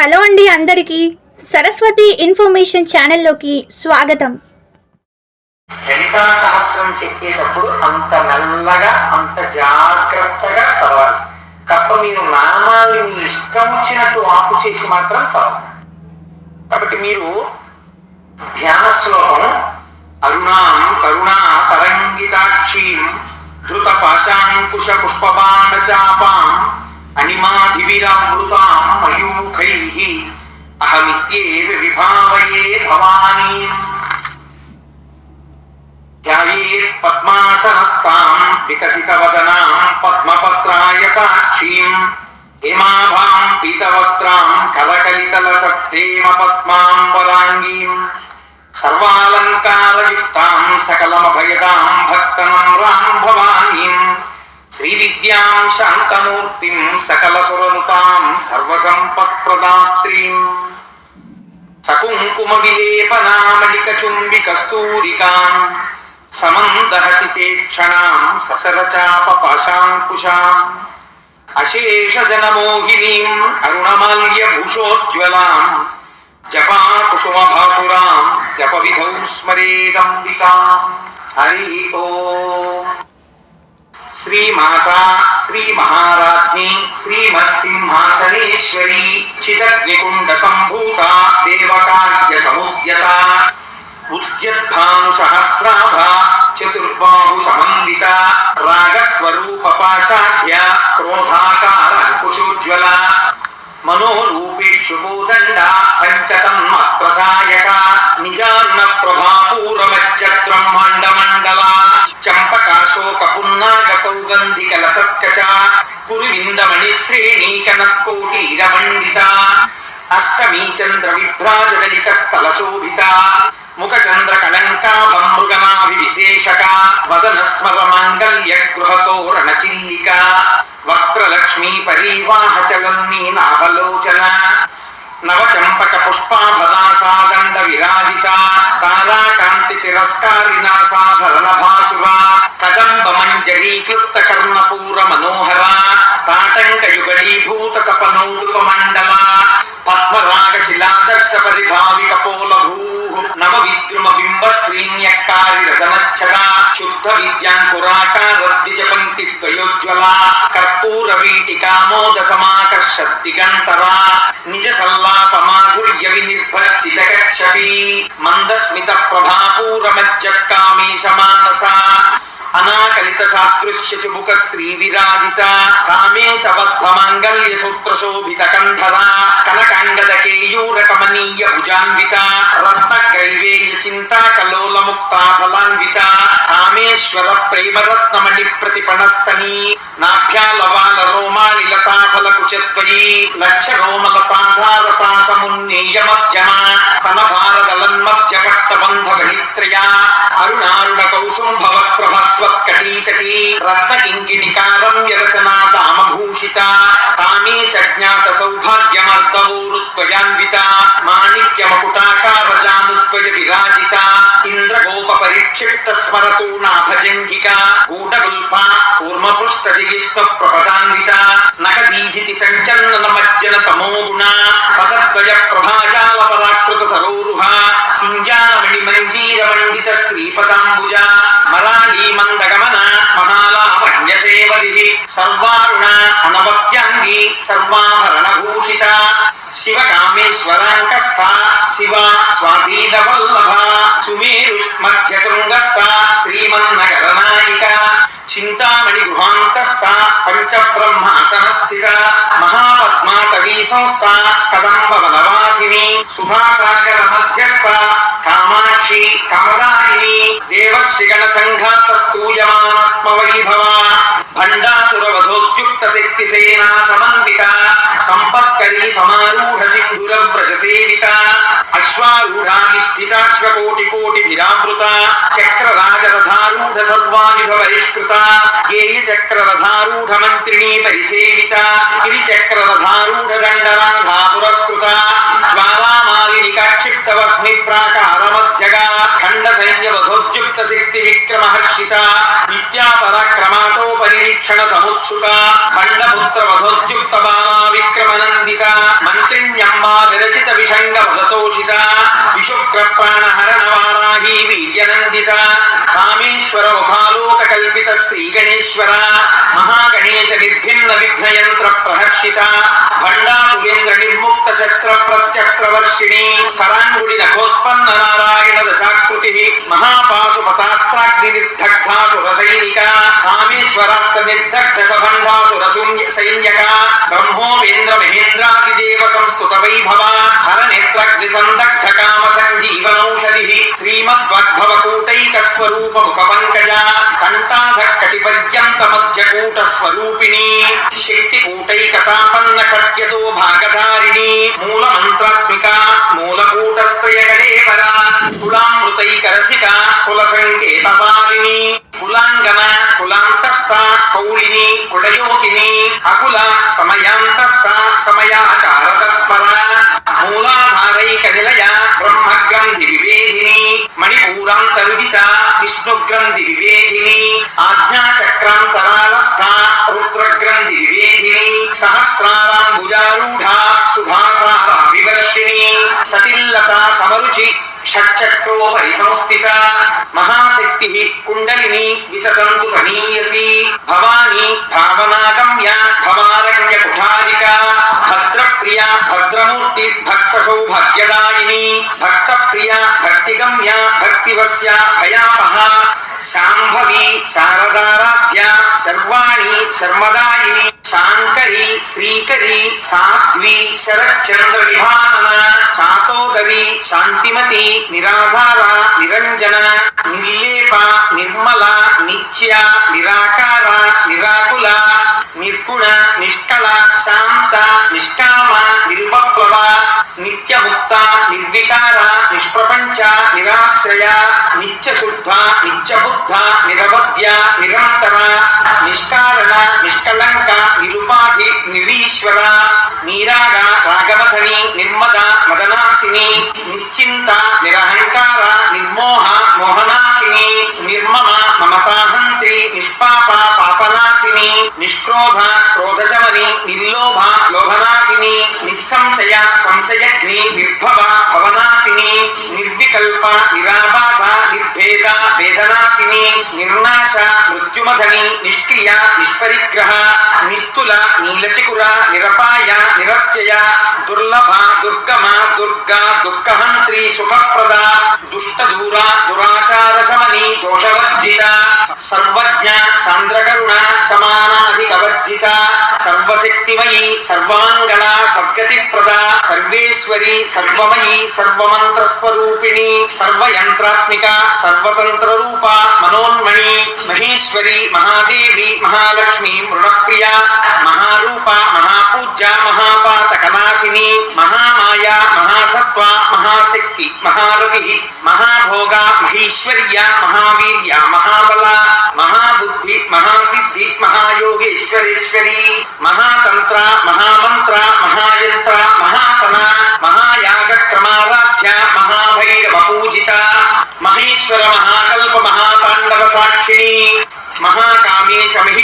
Hello అండి అందరికీ Saraswati information ఛానల్లోకి స్వాగతం. లలితా సహస్రం చెప్పేటప్పుడు అంత నల్లగా అంత జాగ్రత్తగా చదవాలి. తప్ప మీరు నామాలు మీ ఇష్టం వచ్చినట్టు ఆపు చేసి మాత్రం చదవాలి కాబట్టి మీరు ధ్యాన శ్లోకం అరుణాం కరుణా తరంగితాక్షీం ధృత పాశాంకుశ పుష్పబాణ చాపాం అనిమాధివిరావృతాం మయూఖై అహమిత్యేవ విభావయే భవాని ధ్యాయేత్ పద్మాసనస్తాం వికసితవదనాం పద్మపత్రాయతాక్షీం హిమాభాం పీతవస్త్రాం కలకలితలసత్తేమ పద్మాం వరాంగీం సర్వాలంకారయుక్తాం సకలమభయదాం భక్తనం రాం భవానీం శ్రీవిద్యాం శాంతమూర్తిం సకలసురనుతాం సర్వసంపత్ప్రదాత్రీం సకుంకుమ విలేపనామలిక చుంబి కస్తూరికాం సమందహసితే క్షణాం ససరచాప పాశాంకుశాం అశేష జనమోహినీం అరుణమాల్య భూషోజ్వలాం జపా కుసుమ భాసురాం జప విధౌ స్మరేదంబికాం హరి ఓం श्री माता श्री महाराज्ञी श्रीमत् सिंहासनेश्वरी चिदग्निकुंड संभूता देवकार्य समुद्यता उद्यद्भानु सहस्राभा चतुर्बाहु समन्विता रागस्वरूप पाशाढ्य क्रोधाकार कुशोज्ज्वला మనోరూపేక్షుభూదండ పంచతన్మాత్ర నిజాన్న ప్రభాపూరమజ్జ బ్రహ్మాండ మండల చంపకాశోక పున్నాక సౌగంధిక లసత్కచ కురువిందమణి అష్టమీ చంద్ర విభ్రాజదలిక స్థల శోభిత ముఖ చంద్ర కళంకాభం మృగనాభి విశేషక వదన స్మర మాంగల్య గృహతోరణ చిల్లిక వక్త్రలక్ష్మీ పరీవాహ చలన్నీ నాభలోచన నవచంపక పుష్పాభదాసాదండ విరాజిత తారాకాంతి తిరస్కారిణా సాభరణ భాసుర కదంబ మంజరీ క్లుప్త కర్ణపూర మనోహర తాటంక యుగళీభూత తపనౌడుక మండల పద్మరాగ శిలాదర్శ పరిభావిక పోల శుద్ధ విద్యాంకురాకార ద్విజ కర్పూర వీటికామోద సమాకర్ష నిజ సల్లాప మాధుర్య వినిర్భర్చిత కచ్చపి మందస్మిత అనాకలిత సాదృశ్య చుబుక శ్రీ విరాజిత కామే స మాంగల్య సూత్ర శోభిత కనకాంగద కేయూర కమనీయ భుజాన్విత రత్న గ్రైవేయ చింతా కలోల ముక్త ఫలాన్విత కామేశ్వర ప్రేమరత్నమణి ప్రతిపణస్తని నాభ్యాలవాల రోమాలి లతా ఫల కుచత్వయీ లక్ష రోమలతాధారతా సమున్నేయ మధ్యమ తన భారదలన్మధ్య పట్టబంధ గణిత్రయా అరుణారుణ కౌసుంభ వస్త్ర భస్వత్కటీతటీ రత్న కింకిణికారం యరచనా దామభూషిత అజ్ఞాత సజ్ఞాత సౌభాగ్యమర్దవోరుత్వయాన్విత మాణిక్య మకుటాకార జానుత్వయ విరాజిత ఇంద్ర గోప పరిక్షిప్త స్మరతూ నాభజంఘిక కూటగుల్ప కూర్మపృష్ట జిగిష్ట ప్రపదాన్విత నకదీధితి సంచలన మజ్జన తమోగుణ పదద్వయ ప్రభాజాల పరాకృత సరోరుహ సింజానమణి మంజీర మండిత శ్రీపదాంబుజ మరాళీ మందగమన మహాలావణ్యసేవది సర్వారుణ అనవత్ శివ కామేశ్వరాంకస్థ శివ స్వాధీన వల్లభ సుమేరు మధ్య శృంగస్థ శ్రీమన్నగర చింతామణి గృహాంతస్థ పంచబ్రహ్మాసన స్థిత మహాపద్మాటవీ సంస్థ కదంబ వనవాసిని సుభాసాగర మధ్యస్థ కామాక్షి కమలాయిని దేవశ్రీగణ సంఘాత స్తూయమానాత్మ వైభవ భండాసుర వధోద్యుక్త శక్తి సేనా సమన్విత సంపత్కరీ సమారూఢ సింధుర వ్రజ సేవిత అశ్వారూఢాధిష్ఠితాశ్వకోటి కోటి విరావృత చక్ర సర్వాయుధ పరిష్కృత ేయచక్రరథారూఢమంత్రిణీ పరిసేవిత గిరిచక్రరథారూఢదండరాధా పురస్కృత జ్వాలామాలిని కాక్షిప్తవహ్ని ప్రాకారమజ్జగా ఖండ సైన్యవధోద్యుక్త శక్తి విక్రమహర్షిత నిత్యాపరాక్రమాటోపనిరీక్షణ సముత్సుక ఖండపుత్ర వధోద్యుక్త బాలా విక్రమనందిత మంత్రిణ్యంబా విరచిత విషంగ వదతోషిత విశుక్ర ప్రాణహరణ వారాహీ వీర్యనందిత రామేశ్వర ముఖాలోక కల్పిత శ్రీ గణేశ్వర మహాగణేశ విభిన్న విఘ్నయంత్ర ప్రహర్షిత భండా సురేంద్ర నిర్ముక్త శస్త్ర ప్రత్యస్త్ర వర్షిణి కరాంగుడి నఖోత్పన్న నారాయణ దశాకృతి మహాపాశు పతాస్త్రాగ్ని నిర్దగ్ధాసుర రసైనిక కామేశ్వరాస్త నిర్దగ్ధ రసూన్య సైన్యక బ్రహ్మోపేంద్ర మహేంద్రాదిదేవ సంస్తుత వైభవ హర నేత్రగ్ని సందగ్ధ కామ సంజీవనౌషధి శ్రీమద్వద్భవకూటైక స్వరూపము స్వరూప కంఠాధ కటి స్వరూపిణి శక్తి కూటైకతాపన్న కట్యతో భాగధారిణి మూల మంత్రాత్మిక మూలకూటత్రయ కళేవర కులామృతైక కుల సంకేత కులాంగన కులాంతస్థ కౌళిని కుడయోగిని అకుల సమయాంతస్థ సమయాచారతత్పర మూలాధారైక నిలయ బ్రహ్మ బ్రహ్మగ్రంథి వివేధిని మణిపూరాంతరుదిత విష్ణుగ్రంథి వివేధిని ఆజ్ఞాచక్రాంతరాలస్థ రుద్రగ్రంథి వివేధిని సహస్రారాంబుజారూఢ సుధాసార వివర్షిణి తటిల్లత సమరుచి షట్చక్రోపరి సంస్థిత మహాశక్తి కుండలిని విసతంతు తనీయసి భవాని భావనాగమ్య భవారణ్య కుఠారిక భద్రప్రియ భద్రమూర్తి భక్త సౌభాగ్యదా శాంభవి శారదారాధ్య సర్వాణి శర్మదాయిని శాంకరి శ్రీకరి సాధ్వి శరచంద్ర విభాన చాతోదరి శాంతిమతి నిరాధార నిరంజన నిర్లేప నిర్మల నిత్య నిరాకార నిరాకుల నిర్గుణ నిష్కళ శాంత నిష్కామ నిరుపప్లవ నిత్యముక్త నిర్వికార నిష్ప్రపంచ నిరాశ్రయ నిత్యశుద్ధ నిత్యబుద్ధ నిరవధ్య నిరంతర నిష్కారణ నిష్కలంక నిరుపాధి నిరీశ్వర నీరాగ రాగమధని నిర్మద మదనాశిని నిశ్చింత నిరహంకార నిర్మోహ మోహనాశిని నిర్మమ మమతాహంత్రి నిష్పాప పాపనాశిని నిష్క్రోధ క్రోధశమని నిర్లోభ లోభనాశిని నిస్సంశయ సంశయగ్ని నిర్భవ భవనాశిని నిర్వికల్ప నిరాబాధ నిర్భేద వేదనాశిని నిర్నాశ మృత్యుమధని నిష్క్రియ నిష్పరిగ్రహ నిస్తుల నీలచికుర నిరపాయ నిరత్యయ దుర్లభ దుర్గమ దుర్గా దుఃఖహంత్రి సుఖప్రద దుష్టదూర దురాచార శమని దోషవర్జిత సర్వజ్ఞ సాంద్రకరుణ సమానాధికవర్జిత సర్వశక్తిమయీ సర్వాంగ निर्मला सद्गतिप्रदा, सर्वेश्वरी, सर्वमयी, सर्वमन्त्रस्वरूपिणी, सर्वयन्त्रात्मिका, सर्वतन्त्ररूपा, मनोन्मणि, महेश्वरी, महादेवी, महालक्ष्मी, मृणप्रिया, महारूपा, महापूज्या, महापातकनाशिनी, महामाया, महासत्त्वा, महाशक्ति महारतिः महाभोगा, महेश्वर्या, महावीर्या, महाबला, महाबुद्धि, महासिद्धि, महायोगेश्वरेश्वरी, महातन्त्र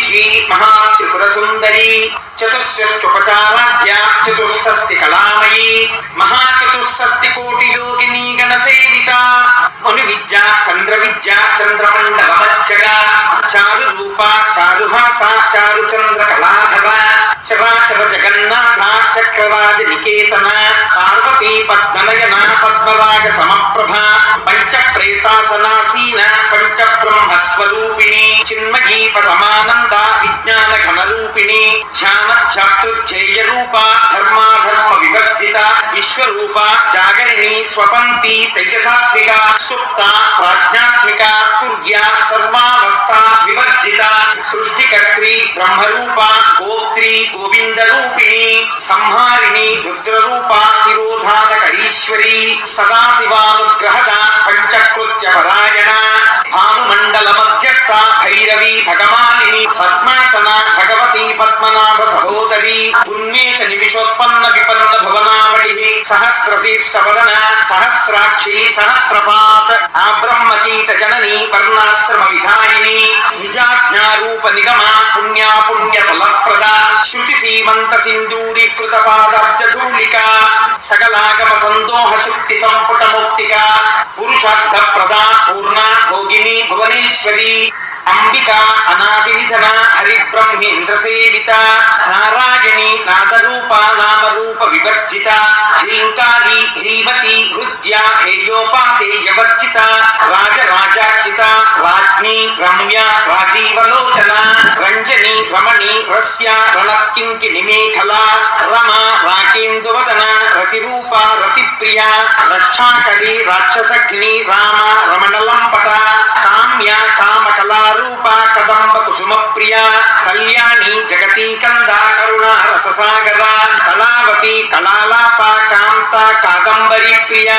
श्री महा సుందరీ చతుశ్చుపచారాధ్యా చతుషష్టి కళామయీ మహాచతుషష్టి కోటి యోగిని గణ సేవిత అను విద్య చంద్ర విద్య చంద్రమండల మధ్యగ చారు రూప చారు చారుహాస చారు చంద్ర కళాధర చరాచర జగన్నాథ చక్రరాజ నికేతన పార్వతీ పద్మనయన పద్మరాగ సమప్రభ పంచ ప్రేతాసనాసీన పంచ బ్రహ్మ స్వరూపిణి చిన్మయీ పరమానంద విజ్ఞాన ఘన रूपिणी स्वरूपिणी ध्यानध्यातृध्येय रूपा धर्मा धर्म विभक्तिता विश्व रूपा जागरिणी स्वपंती तैजसात्मिका सुप्ता, प्राज्ञात्मिका तुर्या सर्वावस्था, विवर्जिता, सृष्टिकर्त्री, ब्रह्मरूपा, गोत्री गोविंद रूपिणी संहारिणी रुद्र रुद्ररूपा, तिरोधानकरीश्वरी, सदाशिवानुग्रहदा पंचकृत्य परायणा भानुमंडल मध्यस्था भैरवी भगवानिनी पद्मासना, भगवती భగవతి పద్మనాభ సహోదరి ఉన్మేష నిమిషోత్పన్న విపన్న భువనావళి సహస్రశీర్షవదన సహస్రాక్షి సహస్రపాత్ ఆ బ్రహ్మకీట జనని వర్ణాశ్రమ విధాయిని నిజాజ్ఞారూప నిగమ పుణ్యా పుణ్య ఫలప్రద శృతి సీమంత సింధూరీకృత పాదాబ్జధూళిక సకలాగమ సందోహ శక్తి సంపుట ముక్తిక పురుషార్థ ప్రదా పూర్ణ భోగిని భువనేశ్వరి అంబికా అనాది హరిబ్రహ్మేంద్ర సేవిత నారాయణి నాదరూప నామరూప వివర్జిత హ్రీంకారి హ్రీమతి హృద్య హేయోపాదేయ వర్జిత రాజరాజార్చిత రాజ్ఞి రమ్య రాజీవలోచన రంజని రమణి రస్య రణకింకి నిమేఖల రమ రాకేందువదన రతిరూప రతిప్రియ రక్షాకరి రాక్షసగ్ని రామ రమణలంపట కామ్య కామ కామకళారూప కదంబ కుసుమ ప్రియ కళ్యాణి జగతి కంద కరుణ రససాగర కళావతి కళాలాప కాంత కాదంబరి ప్రియ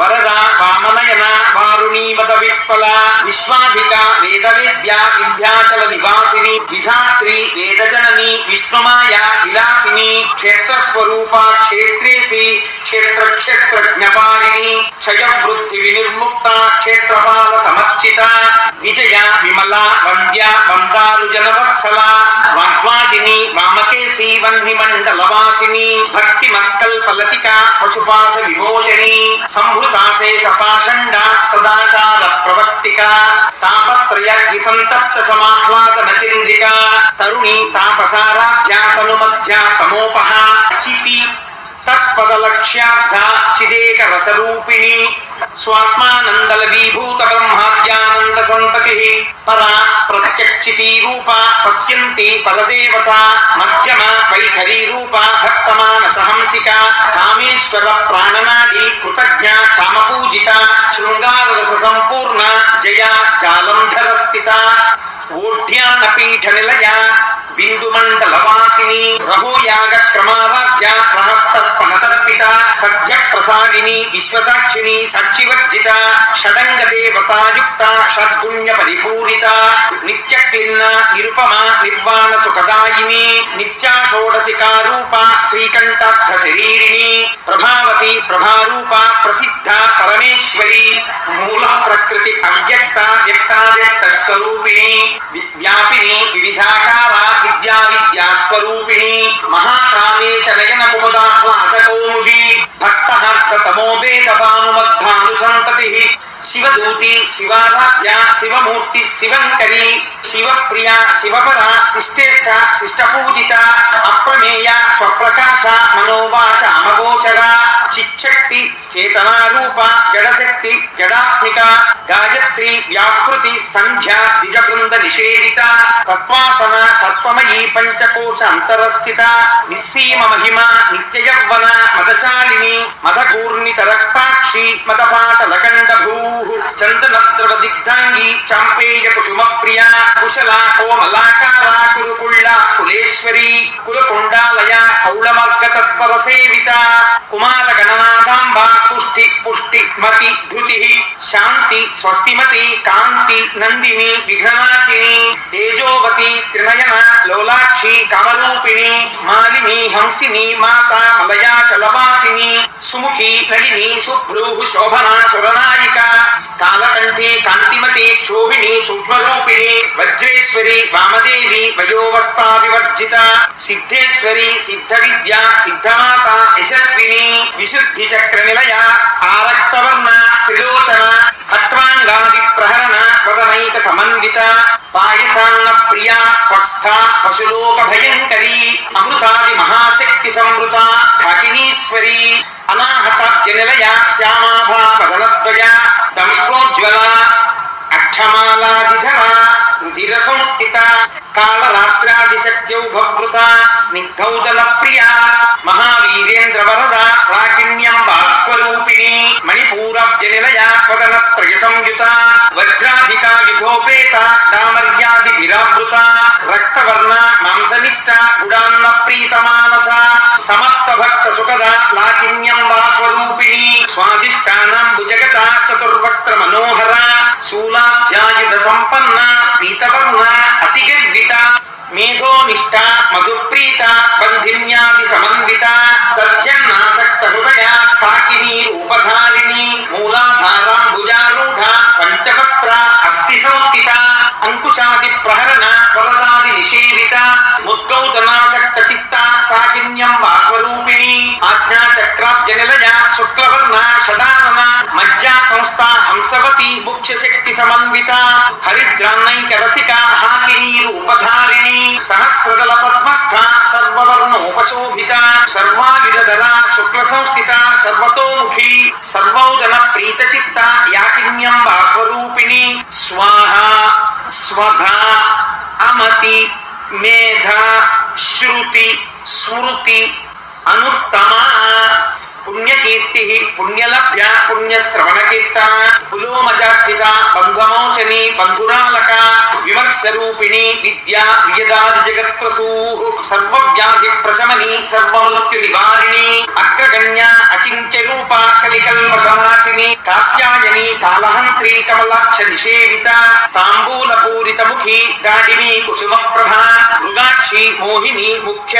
వరద వామనయన వారుణీ వద విప్పల విశ్వాధిక వేద విద్య విద్యాచల నివాసిని విధాత్రి వేదజనని విష్ణుమాయ విలాసిని క్షేత్ర స్వరూప క్షేత్రేసి క్షేత్ర క్షేత్ర జ్ఞపారిణి క్షయ వృద్ధి వినిర్ముక్త క్షేత్రపాల సమర్చిత విజయ విమల వంద్య వందారు జనవత్సల వాగ్వాదిని వామకేశి వహ్ని మండల వాసిని భక్తి మక్కల్ప లతిక పశుపాశ విమోచని సంహృతాశేష పాషండ సదాచార ప్రవర్తిక తాపత్రయ ద్విసంతప్త సమాహ్లాదన చంద్రిక తరుణి తాపసారాధ్య తను మధ్య తమోపహ చితి తత్పదలక్ష్యార్థ చిదేక రసరూపిణి స్వాత్మానందల విభూత బ్రహ్మాద్యానంద సంతతి పరా ప్రత్యక్షితి రూప పశ్యంతి పరదేవత మధ్యమ వైఖరీ రూప భక్తమాన సహంసిక కామేశ్వర ప్రాణనాడి కృతజ్ఞ కామపూజిత శృంగార రస సంపూర్ణ జయా జాలంధర స్థిత ఓఢ్యాన పీఠ నిలయ బిందుమండలవాసిని మండల రహోయాగ క్రమారాధ్య తర్పిత ప్రసాదిని విశ్వసాక్షిని సచ్చివర్జిత షడంగ దేవతాయుక్త షడ్గుణ్య పరిపూరిత నిత్య క్లిన్న నిరుపమ నిర్వాణ సుఖదాయిని నిత్యా షోడశికారూప శ్రీకంఠార్థ శరీరిణి ప్రభావతి ప్రభారూప ప్రసిద్ధ పరమేశ్వరి మూల ప్రకృతి అవ్యక్త వ్యక్తావ్యక్త స్వరూపిణి వ్యాపిని వివిధాకార విద్యా విద్యా స్వరూపిణి మహాకామేశ శివదూతి శివారాధ్య శివమూర్తి శివంకరి శివప్రియ శివపర శిష్టేష్ట శిష్టపూజిత అప్రమేయ స్వప్రకాశ మనోవాచ అమగోచర చిచ్చక్తి చేతనారూప జడశక్తి జడాత్మిక గాయత్రి వ్యాకృతి సంధ్య ద్విజబృంద నిషేవిత తత్వాసన తత్వమయీ పంచకోశ అంతరస్థిత నిస్సీమ మహిమ నిత్యయవ్వన మదశాలిని మదగూర్ణిత రక్తాక్షి మదపాట లకండభూ చందనద్రవదిగ్ధాంగీ చాంపేయ కుసుమ ప్రియ కుశల కోమలాకార కురుకుళ్ళ కులేశ్వరి కులకొండాలయ కౌళమర్గ తత్పర సేవిత కుమార గణనాథాంబ పుష్టి పుష్టి మతి ధృతి శాంతి స్వస్తిమతి కాంతి నందిని విఘ్ననాశిని తేజోవతి త్రినయన లోలాక్షి కమరూపిణి మాలిని హంసిని మాత మలయాచలవాసిని సుముఖి నళిని శుభ్రూ శోభన సురనాయిక కాలకంఠి కాంతిమతి క్షోభిణి సూక్ష్మరూపిణి వజ్రేశ్వరి వామదేవి వయోవస్థా వివర్జిత సిద్ధేశ్వరి సిద్ధ విద్య సిద్ధమాత యశస్విని విశుద్ధి చక్ర నిలయ ఆరక్తవర్ణ త్రిలోచన ఖట్వాంగాది ప్రహరణ వదనైక సమన్విత పాయసాన్న ప్రియ త్వక్స్థ పశులోక భయంకరి అమృతాది మహాశక్తి సంవృత ఢాకినీశ్వరి అనాహత నిలయ శ్యామాభా వదనద్వయ దంష్ట్రోజ్వల అక్షమాలాదిధర రుధిర సంస్థిత కాళరాత్రాదిశక్త్యౌఘవృత స్నిగ్ధౌదల ప్రియ మహావీరేంద్ర వరద రాకిణ్యం వాస్వరూపిణి మణిపూరబ్జ నిలయ త్రయ సంయుత వజ్రాధికా యుధోపేత దామర్యాది విరావృత రక్తవర్ణ మాంసనిష్ట గుడాన్న ప్రీతమానసా సమస్త భక్త సుఖదా లాకిన్యంబా స్వరూపిణి స్వాధిష్టానంబు జగత చతుర్వక్త్ర మనోహర శూలాధ్యాయుధ సంపన్న పీతవర్ణ అతిగర్విత మేధో నిష్ట మధుప్రీత బంధిన్యాది సమన్విత తర్జన్నాసక్త హృదయ తాకినీ రూపధారిణి మూలాధారాంబుజారూఢ పంచవక్త్ర అంకుశాది ప్రహరణ వరదాది నిషేవిత ముద్గౌతనాసక్త చిత్తా సాకిన్యం వాస్వరూపిణి ఆజ్ఞా చక్రాబ్జ నిలయ శుక్లవర్ణ షడానన మజ్జా సంస్థ హంసవతి ముఖ్య శక్తి సమన్విత హరిద్రాన్నైక రసిక హాకినీరు ఉపధారిణి సహస్రదల పద్మస్థ సర్వవర్ణోపశోభిత సర్వాగిరధర శుక్ల సంస్థిత సర్వతోముఖి సర్వౌజన ప్రీత చిత్త యాకిన్యం వాస్వరూపిణి స్వాహ స్వధ అమతి మేధ శృతి స్మృతి అనుత్తమ పుణ్యకీర్తి పుణ్యలభ్య పుణ్యశ్రవణకీర్త కులోమజార్జిత బంధమోచని బంధురాలక విమర్శరూపిణి విద్యా వియదాది జగత్ప్రసూ సర్వవ్యాధి ప్రశమని సర్వమృత్యు నివారిణి అగ్రగణ్య అచింత్య రూప కలికల్మషనాశిని కాత్యాయని కాలహంత్రి కమలాక్ష నిషేవిత తాంబూల పూరిత ముఖి గాడిమి కుసుమ ప్రభా మృగాక్షి మోహిని ముఖ్య